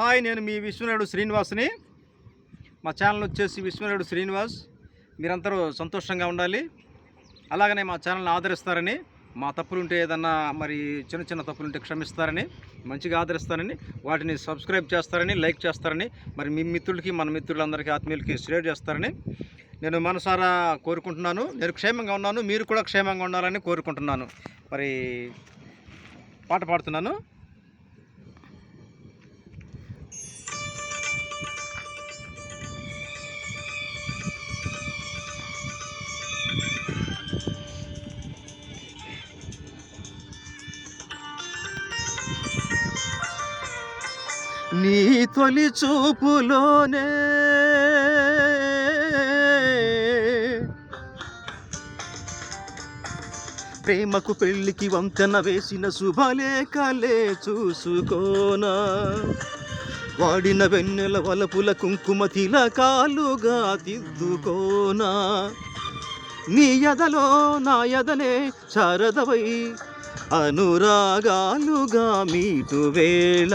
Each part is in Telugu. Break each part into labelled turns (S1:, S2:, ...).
S1: హాయ్ నేను మీ విశ్వనాయుడు శ్రీనివాస్ని. మా ఛానల్ వచ్చేసి విశ్వనాయుడు శ్రీనివాస్. మీరందరూ సంతోషంగా ఉండాలి. అలాగనే మా ఛానల్ని ఆదరిస్తారని మా తప్పులుంటే ఏదన్నా మరి చిన్న చిన్న తప్పులుంటే క్షమిస్తారని మంచిగా ఆదరిస్తారని వాటిని సబ్స్క్రైబ్ చేస్తారని లైక్ చేస్తారని మరి మీ మిత్రులకి మన మిత్రులందరికీ ఆత్మీయులకి షేర్ చేస్తారని నేను మనసారా కోరుకుంటున్నాను. నేను క్షేమంగా ఉన్నాను. మీరు కూడా క్షేమంగా ఉండాలని కోరుకుంటున్నాను. మరి పాట పాడుతున్నాను. తొలి చూపులోనే. ప్రేమకు పెళ్ళికి వంతెన వేసిన శుభలేఖలే చూసుకోనా. వాడిన వెన్నెల వలపుల కుంకుమ తిలకాలుగా దిద్దుకోనా నీ ఎదలో నా ఎదనే శారదవై అనురాగాలుగా మీటు వేళ.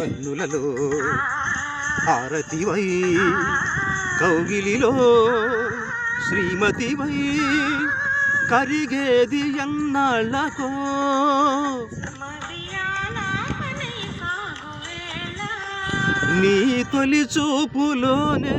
S1: కన్నులలో హారతివై కౌగిలిలో శ్రీమతివై కరిగేది ఎన్నాళ్ళకో. నీ తొలి చూపులోనే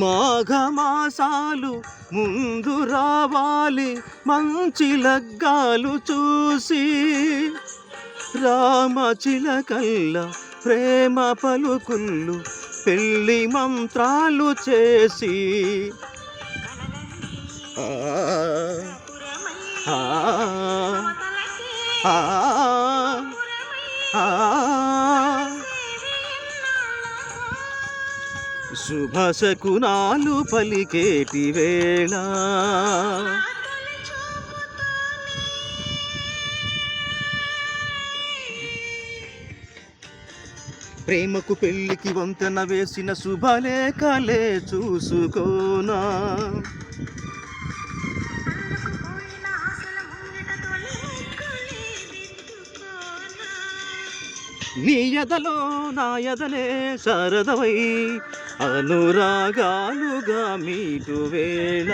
S1: మాఘమాసాలు ముందు రావాలి మంచి లగ్గాలు చూసి రామచిలకల్ల ప్రేమ పలుకుళ్ళు పెళ్ళి మంత్రాలు చేసి ఆ. శుభశకునాలు పలికేటి వేళ. ప్రేమకు పెళ్ళికి వంతెన వేసిన శుభలేఖలే చూసుకోనా. నీ ఎదలో నా ఎదలే శారదవై అనురాగాలుగా మీటు వేళ.